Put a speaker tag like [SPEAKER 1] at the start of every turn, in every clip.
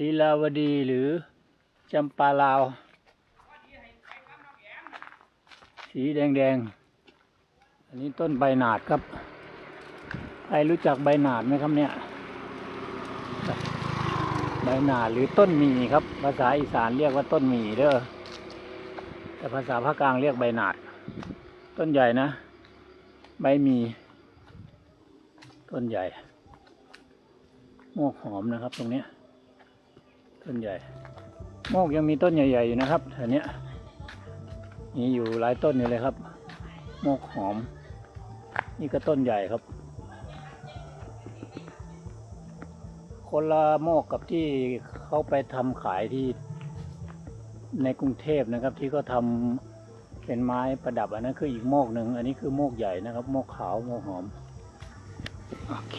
[SPEAKER 1] ลีลาวดีหรือจำปาลาว สีแดงๆ อันนี้ต้นใบหนาดครับ ใครรู้จักใบหนาดไหมครับเนี่ย ใบหนาดหรือต้นหมีครับ ภาษาอีสานเรียกว่าต้นหมีเด้อ แต่ภาษาภาคกลางเรียกใบหนาด ต้นใหญ่นะ ใบมี ต้นใหญ่โมกหอมนะครับตรงนี้ ต้นใหญ่โมกยังมีต้นใหญ่ ๆ อยู่นะครับแถวนี้มีอยู่หลายต้นอยู่เลยครับ โมกหอม นี่ก็ต้นใหญ่ครับ คนละโมกกับที่เขาไปทำขายที่ในกรุงเทพนะครับ ที่เขาทำเป็นไม้ประดับอันนั้นคืออีกโมกหนึ่งอันนี้คือโมกใหญ่นะครับ โมกขาวโมกหอมโอเค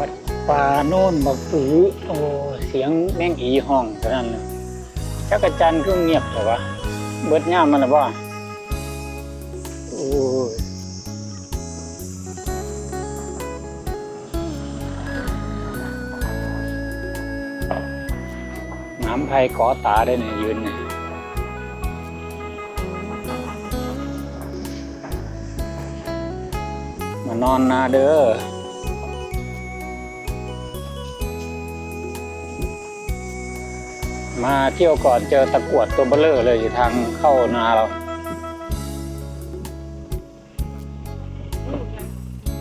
[SPEAKER 1] วัดป่าโน่นบักปือโอ้เสียงแม่งอีห้องเท่านั้นเลยจักรจันทร์คือเงียบแต่ว่าเบิดย่ามมันหรือเปล่าโอ้ยน้ำไผ่ก่อตาได้เนี่ยยืนเนี่ยมานอนนาเด้อ มาเที่ยวก่อนเจอตะกรวดตัวเบลเลอร์เลยอยู่ทางเข้านาเรา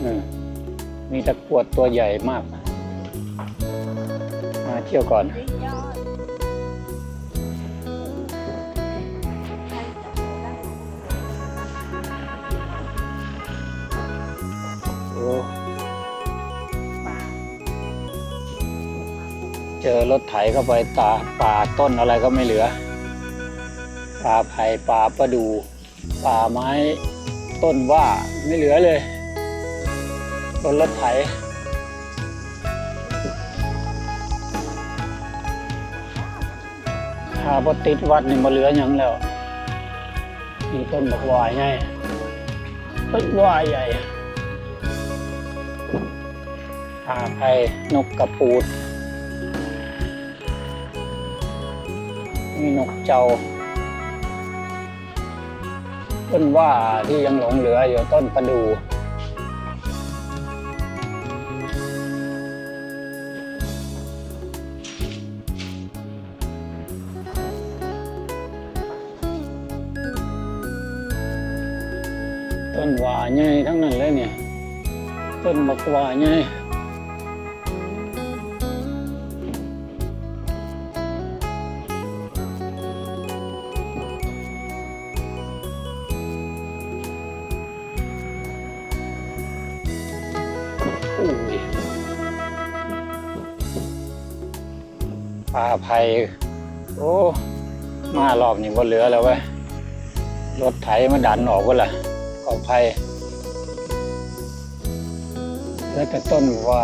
[SPEAKER 1] อืมมีตะกรวดตัวใหญ่มาก มาเที่ยวก่อน เจอรถไถเข้าไปตาป่าต้นอะไรก็ไม่เหลือป่าไผ่ป่าประดูป่าไม้ต้นว่าไม่เหลือเลยรถรถไถถ้าพอติดวัดนี่มาเหลือหยังแล้วมีต้นบักวายไงต้นวายใหญ่ป่าไผ่นกกระปูด มีนกเจ้าต้นว่าที่ยังหลงเหลืออยู่ต้นประดูต้นว่าใหญ่ทั้งนั้นเลยเนี่ยต้นบักว่าใหญ่าไผ่โอ้ มารอบนี้บ่เหลือแล้วเว้ยรถไถมาดันออกก็ล่ะขอภัย แล้วแต่ต้นว่า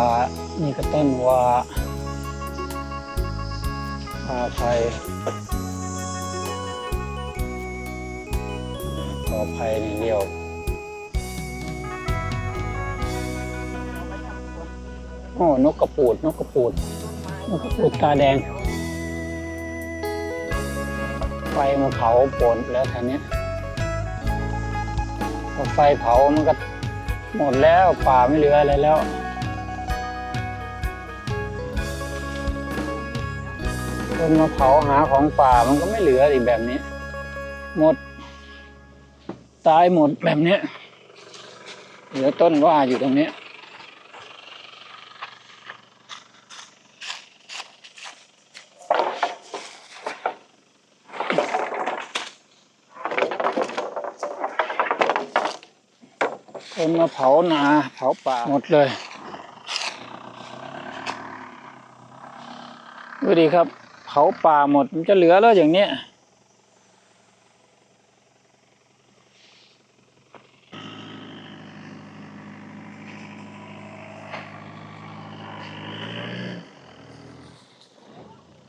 [SPEAKER 1] นี่ก็ต้นว่าพาภัยขอภัยนี่เดียวโอ้นกกระปูด นกกระปูด นกกระปูดตาแดง ไฟมาเผาปนแล้วทีนี้พอไฟเผามันก็หมดแล้วป่าไม่เหลืออะไรแล้วคนมาเผาหาของป่ามันก็ไม่เหลืออีกแบบนี้ หมด ตายหมดแบบนี้เหลือต้นว่าอยู่ตรงนี้ คนมาเผานาเผาป่าหมดเลยดูดีครับ เผาป่าหมดมันจะเหลือแล้วอย่างเนี้ย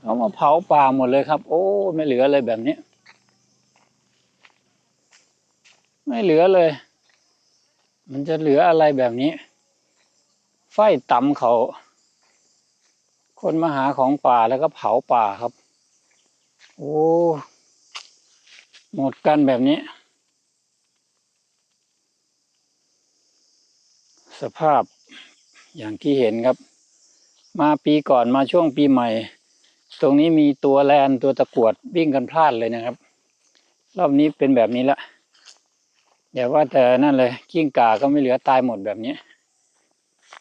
[SPEAKER 1] เอามาเผาป่าหมดเลยครับ โอ้ไม่เหลือเลยแบบนี้ ไม่เหลือเลย มันจะเหลืออะไรแบบนี้ ไฟต่ำเขา คนมาหาของป่าแล้วก็เผาป่าครับ โอ้หมดกันแบบนี้ สภาพอย่างที่เห็นครับ มาปีก่อนมาช่วงปีใหม่ ตรงนี้มีตัวแลนตัวตะกรวดวิ่งกันพลาดเลยนะครับ รอบนี้เป็นแบบนี้ละ อย่าว่าแต่นั่นเลยกิ้งก่าก็ไม่เหลือตายหมดแบบนี้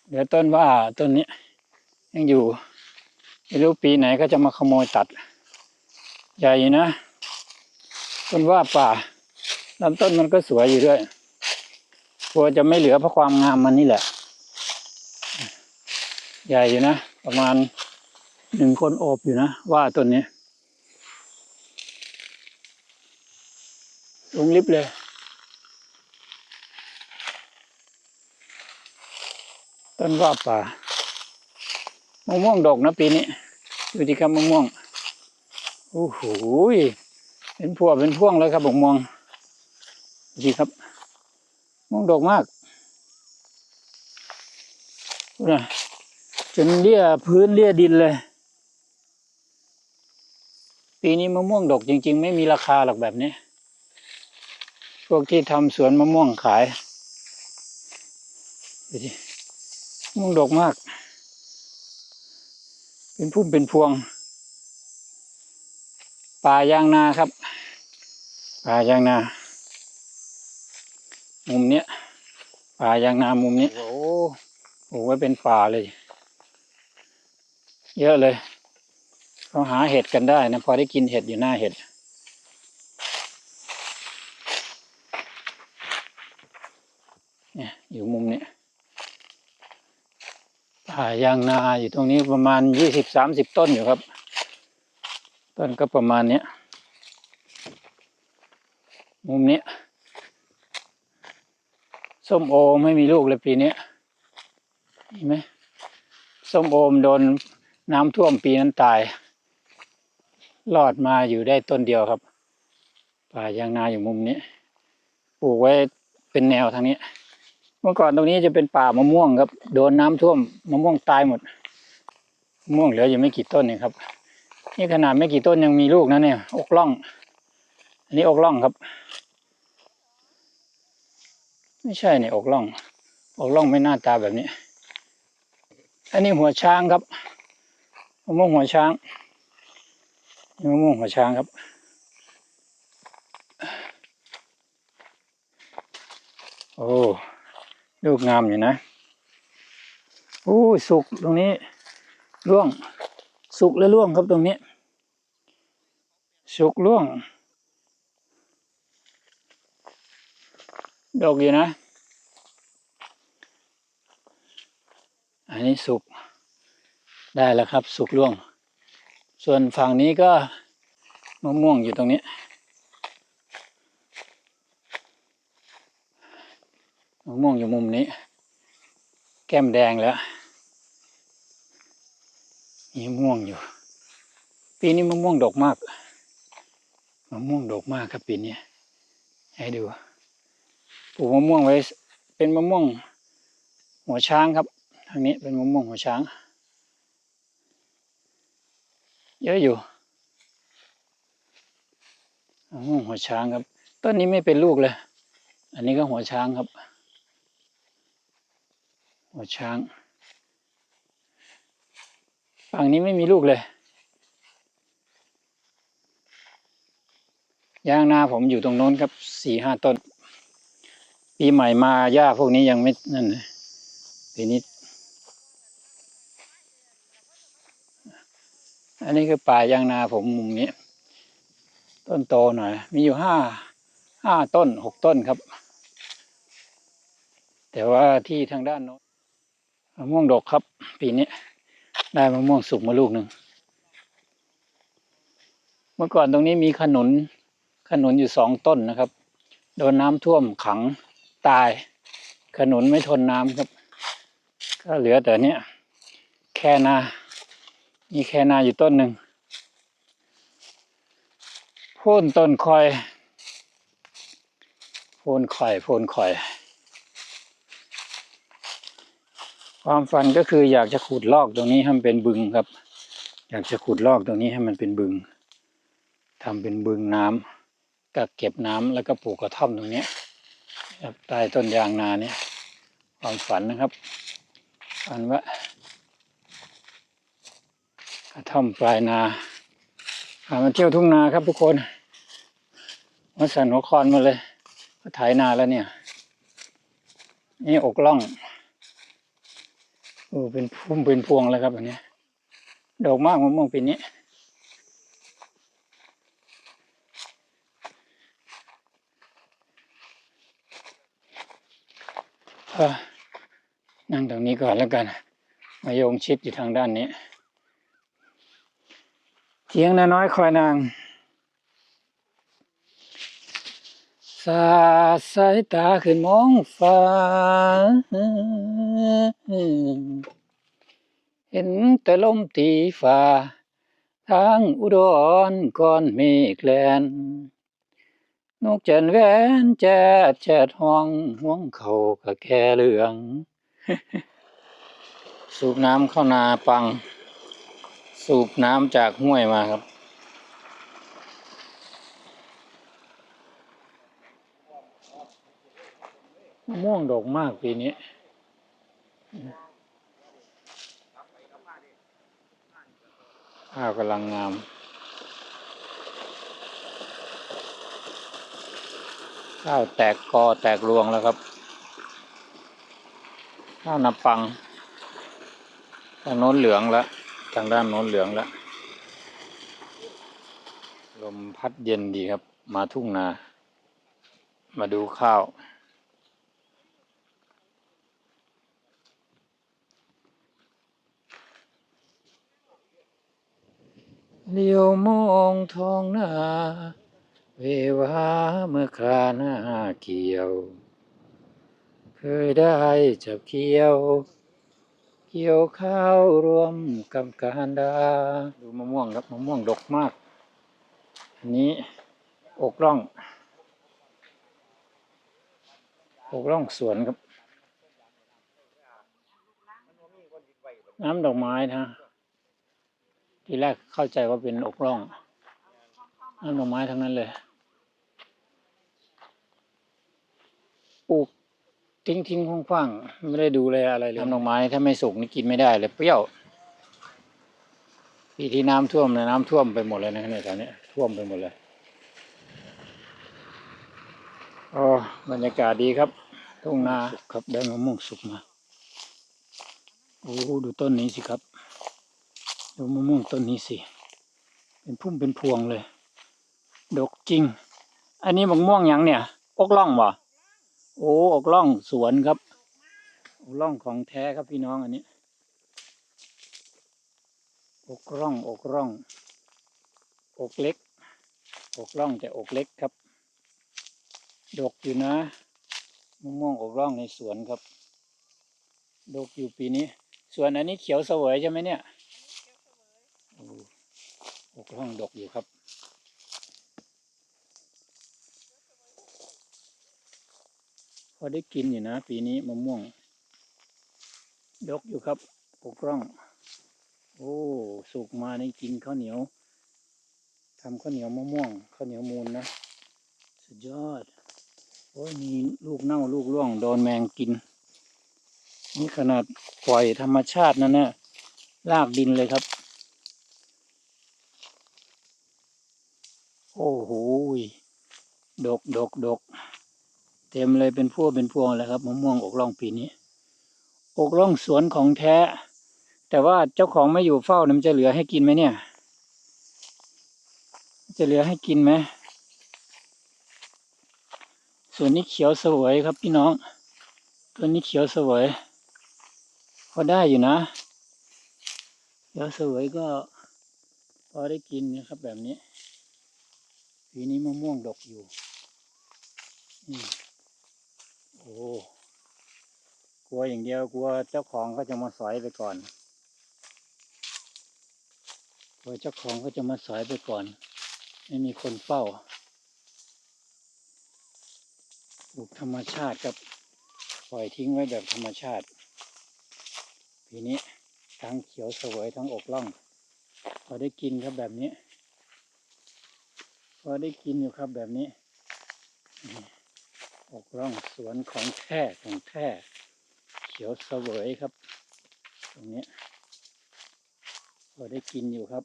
[SPEAKER 1] เหลือต้นว่าต้นนี้ยังอยู่ไม่รู้ปีไหนก็จะมาขโมยตัด ใหญ่นะต้นว่าป่าลำต้นมันก็สวยอยู่ด้วยกลัวจะไม่เหลือเพราะความงามมันนี่แหละ ใหญ่อยู่นะประมาณหนึ่งคนโอบอยู่นะว่าต้นนี้ลงลิบเลย ต้นว่าป่ามะม่วงดกนะปีนี้ดูดิครับมะม่วงโอ้โหเป็นพวงเป็นพวงเลยครับมะม่วงดีครับมะม่วงดกมากนะจนเลี่ยพื้นเลี่ยดินเลย ปีนี้มะม่วงดกจริง ๆ ไม่มีราคาหรอกแบบนี้ พวกที่ทำสวนมะม่วงขายดูดิ ม่วงดกมาก เป็นพุ่มเป็นพวง ป่ายางนาครับ ป่ายางนา มุมเนี้ย ป่ายางนามุมนี้ โอ้โหไว้เป็นป่าเลย เยอะเลยเขาหาเห็ดกันได้นะ พอได้กินเห็ดอยู่หน้าเห็ดเนี่ยอยู่มุมนี้ป่ายางนาอยู่ตรงนี้ประมาณยี่สิบสามสิบต้นอยู่ครับ ต้นก็ประมาณเนี้ย มุมเนี้ยส้มโอไม่มีลูกเลยปีนี้เห็นไหมส้มโอมโดนน้ำท่วมปีนั้นตาย รอดมาอยู่ได้ต้นเดียวครับ ป่ายางนาอยู่มุมนี้ ปลูกไว้เป็นแนวทางนี้ มื่อก่อนตรงนี้จะเป็นป่ามะม่วงครับ โดนน้ำท่วมมะม่วงตายหมดมะม่วงเหลืออยู่ไม่กี่ต้นเองครับ นี่ขนาดไม่กี่ต้นยังมีลูกนะเนี่ยอกล่อง อันนี้อกล่องครับ ไม่ใช่เนี่ยอกล่อง อกล่องไม่หน้าตาแบบนี้ อันนี้หัวช้างครับมะม่วงหัวช้างนี่มะม่วงหัวช้างครับโอ้ ลูกงามอยู่นะโอ้สุกตรงนี้ร่วง สุกและร่วงครับตรงนี้ สุกร่วง ดอกอยู่นะ อันนี้สุกได้แล้วครับ สุกร่วง ส่วนฝั่งนี้ก็มะม่วงอยู่ตรงนี้ มะม่วงอยู่มุมนี้ แก้มแดงแล้วมีมะม่วงอยู่ ปีนี้มะม่วงดกมากมะม่วงดกมากครับปีนี้ให้ดูปลูกมะม่วงไว้ เป็นมะม่วง หัวช้างครับทางนี้เป็นมะม่วงหัวช้าง เยอะอยู่มะม่วงหัวช้างครับ ต้นนี้ไม่เป็นลูกเลย อันนี้ก็หัวช้างครับ หัวช้างฝั่งนี้ไม่มีลูกเลยยางนาผมอยู่ตรงโน้นครับสี่ห้าต้น ปีใหม่มาหญ้าพวกนี้ยังไม่นั่นนะปีนี้ อันนี้คือป่ายางนาผมมุมนี้ ต้นโตหน่อย มีอยู่ห้าห้าต้นหกต้นครับ แต่ว่าที่ทางด้านโน้น มะม่วงดกครับ ปีนี้ ได้มะม่วงสุกมาลูกหนึ่ง เมื่อก่อนตรงนี้มีขนุน ขนุนอยู่สองต้นนะครับ โดนน้ำท่วมขังตาย ขนุนไม่ทนน้ำครับ ก็เหลือแต่เนี้ยแค่นา มีแค่นาอยู่ต้นหนึ่งโพ่นต้นคอยโพ่นคอยโพ่นคอย ความฝันก็คืออยากจะขุดลอกตรงนี้ให้มันเป็นบึงครับ อยากจะขุดลอกตรงนี้ให้มันเป็นบึงทำเป็นบึงน้ำกักเก็บน้ำแล้วก็ปลูกกระท่อมตรงนี้ยครับใต้ต้นยางนาเนี่ย ความฝันนะครับฝันว่ากระท่อมปลายนาพามาเที่ยวทุ่งนาครับทุกคนมาสั่นหัวคอนมาเลยก็ถ่ายนาแล้วเนี่ย นี่อกล่อง อ้เป็นพุ่มเป็นพวงแล้วครับอันนี้ดอกมากมะม่วงปีนี้เออนั่งตรงนี้ก่อนแล้วกัน มาโยงชิดอยู่ทางด้านนี้ เทียงน้อยคอยนาง สาสายตาขึ้นมองฟ้า เห็นแต่ลมตีฟ้า ทางอุดรก้อนเมฆแลน นกแจ่นแวนแจ๊ดแจดห้องห่วงเขากะแค่เหลือง สูบน้ำเข้านาปัง สูบน้ำจากห้วยมาครับ มะม่วงดอกมากปีนี้ข้าวกำลังงามข้าวแตกกอแตกรวงแล้วครับข้าวนาปังทางโน้นเหลืองแล้วทางด้านโน้นเหลืองแล้วลมพัดเย็นดีครับ มาทุ่งนา มาดูข้าว เลี้ยวมองท้องนา เววาเมื่อคราหน้าเกี่ยว เคยได้จับเกี่ยว เกี่ยวข้าวรวมกับการดา ดูมะม่วงครับมะม่วงดกมาก อันนี้อกร่องอกร่องสวนครับ น้ำดอกไม้นะ ทีแรกเข้าใจว่าเป็นอกร่องน้ำดอกไม้ทั้งนั้นเลย ปลูกทิ้งทิ้งคว่างๆไม่ได้ดูแลอะไรเลยน้ำดอกไม้ถ้าไม่สุกนี่กินไม่ได้เลยเปรี้ยว ปีที่น้ำท่วมเลยน้ำท่วมไปหมดเลยนะเนี่ยตอนนี้ท่วมไปหมดเลยอ๋อบรรยากาศดีครับทุ่งนาครับได้มะม่วงสุกมา โอ้ดูต้นนี้สิครับ ดูมะม่วงต้นนี้สิ เป็นพุ่มเป็นพวงเลย ดกจริง อันนี้มะม่วงหยังเนี่ย อกล่องบ่โอ้อกล่องสวนครับอกล่องของแท้ครับพี่น้องอันนี้ อกร่องอกร่อง อกเล็ก อกร่องแต่อกเล็กครับ ดกอยู่นะมะม่วงอกร่องในสวนครับ ดกอยู่ปีนี้ ส่วนอันนี้เขียวเสวยใช่ไหมเนี่ย กร่องดกอยู่ครับ พอได้กินอยู่นะ ปีนี้มะม่วง ดกอยู่ครับอกร่อง โอ้สุกมาในกินข้าวเหนียวทำข้าวเหนียวมะม่วงข้าวเหนียวมูลนะ สุดยอด โอ้ยมีลูกเน่าลูกร่วงโดนแมงกิน นี่ขนาดปล่อยธรรมชาตินั่นนะลากดินเลยครับ โอ้โหยดกดกดก เต็มเลยเป็นพวงเป็นพวงเลยครับมะม่วงอกร่องปีนี้ อกร่องสวนของแท้ แต่ว่าเจ้าของไม่อยู่เฝ้านมันจะเหลือให้กินไหมเนี่ย จะเหลือให้กินไหมส่วนนี้เขียวสวยครับพี่น้อง ตัวนี้เขียวสวยพอได้อยู่นะเขียวสวยก็พอได้กินนะครับแบบนี้ปีนี้มะม่วงดกอยู่อืม อ้กลัวอย่างเดียวกลัวเจ้าของเขาจะมาสอยไปก่อน กลัวเจ้าของเขาจะมาสอยไปก่อน ไม่มีคนเฝ้าปลูกธรรมชาติครับปล่อยทิ้งไว้แบบธรรมชาติปีนี้ทั้งเขียวสวยทั้งอกล่อง พอได้กินครับแบบนี้ พอได้กินอยู่ครับแบบนี้ ออกล่องสวนของแท้ของแท้เขียวเสวยครับ ตรงนี้พอได้กินอยู่ครับ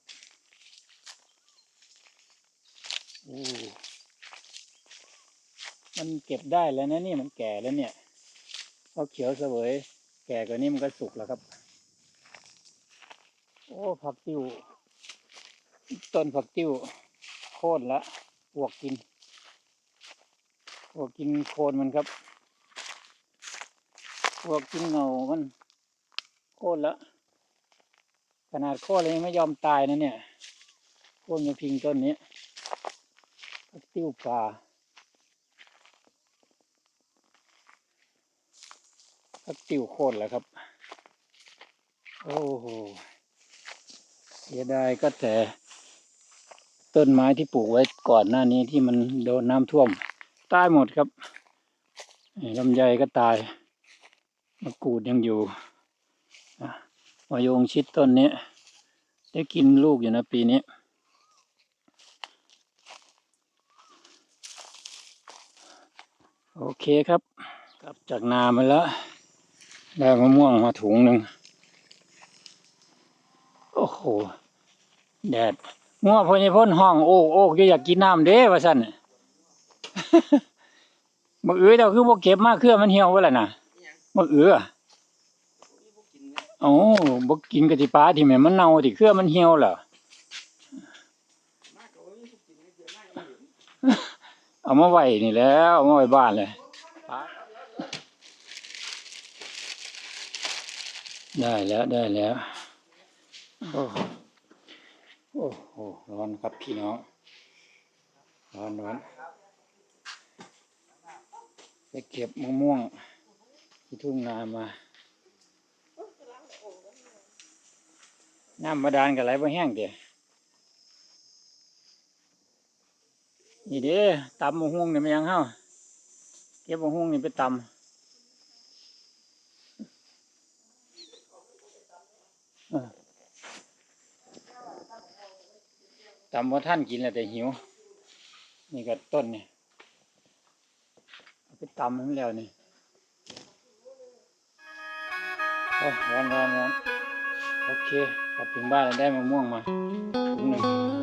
[SPEAKER 1] โอ้มันเก็บได้แล้วนะนี่มันแก่แล้วเนี่ยเพราะเขียวเสวย แก่กว่านี้มันก็สุกแล้วครับ โอ้ผักติ้วต้นผักติ้วโค่นละปวกกิน ปวกกินโคนมันครับปวกกินเงามันโค่นละ ขนาดโค่นเลยไม่ยอมตายนะเนี่ยโค่นมาพิงต้นนี้ติ้วป่าผักติ้วโค่นแล้วครับ โอ้โห เสียดายก็แต่ต้นไม้ที่ปลูกไว้ก่อนหน้านี้ที่มันโดนน้ำท่วม ตายหมดครับลำไยก็ตายมะกรูดยังอยู่อะมายงชิดต้นนี้ ได้กินลูกอยู่นะปีนี้โอเคครับกลับจากนามาแล้ว ได้มะม่วงมาถุงหนึ่งโอ้โห แดด งัวพญพ่นห้อง โอ้โอ้อยากกินน้ำเด้ว่าสั่น บักเอื้อเจ้าคือบ่เก็บมาเครือมันเหี่ยวไว้แล้วน่ะบักเอื้อเอ้าบ่กินกะสิปลาที่แม่มันเน่าที่เครือมันเหี่ยวแล้วเอามาไว้นี่แหล้วเอามาไว้บ้านเลยได้แล้วได้แล้วโอ้โหโอ้โหร้อนครับพี่น้องร้อนร้อน ไปเก็บมะม่วง ที่ทุ่งนามา น้ำบาดาลกับไหลบ่แห้งเดี๋ยนี่เด้ตำมะฮวงนี่มันยังเฮาเก็บมะฮวงนี่ไปตำตำว่าท่านกินแล้วแต่หิว นี่ก็ต้นเนี่เอา ไปตำมันแล้วนี่โอ้ร้อนร้อนร้อนโอเคกลับถึงบ้านแล้วได้มะม่วงมาถุงหนึ่ง